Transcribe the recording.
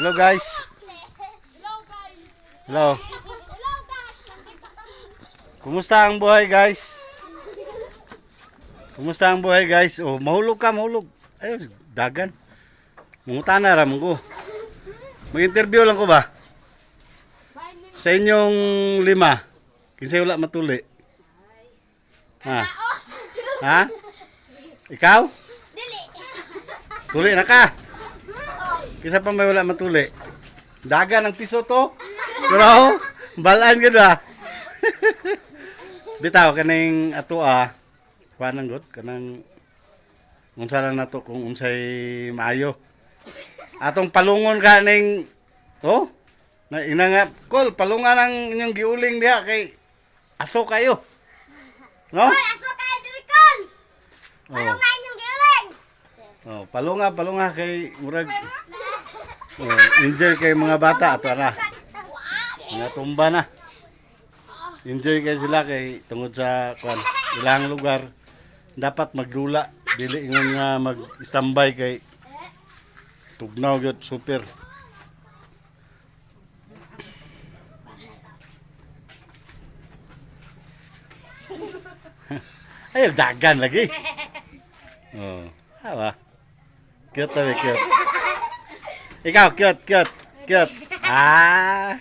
Hello guys. Hello. Kumusta ang buhay guys? Kumusta ang buhay guys? Oh, mahulog ka, mahulog. Ayun, dagan. Mungutan na ram ko. Mag-interview lang ko ba? Sa inyong lima. Kasi wala matuli. Ha? Ha? Ikaw? Dili. Tuli na ka. Kisa pa may wala matuli. Dagan ang tiso to. Pero, balaan ka na. Bitaw, kaning ato ah. Kuha good. Kanang, unsa lang na to kung unsay maayo. Atong palungon ka ning, oh, na ina nga, kol, palungan ang inyong giuling diha kay aso kayo. No? Hoy, aso kay Dirkon. Oh, Ano nga inyong giling? oh, palunga, palunga kay murag oh, enjoy kay mga bata ato na. Mga tumba na. Enjoy kay sila kay tungod sa kwan, ilang lugar dapat maglula dili ingon nga mag-standby kay tugnaw gyud super. Ay, dagan lagi. Oh, hawa. Cute tabi, cute. Ikaw, cute, cute, cute. Ah,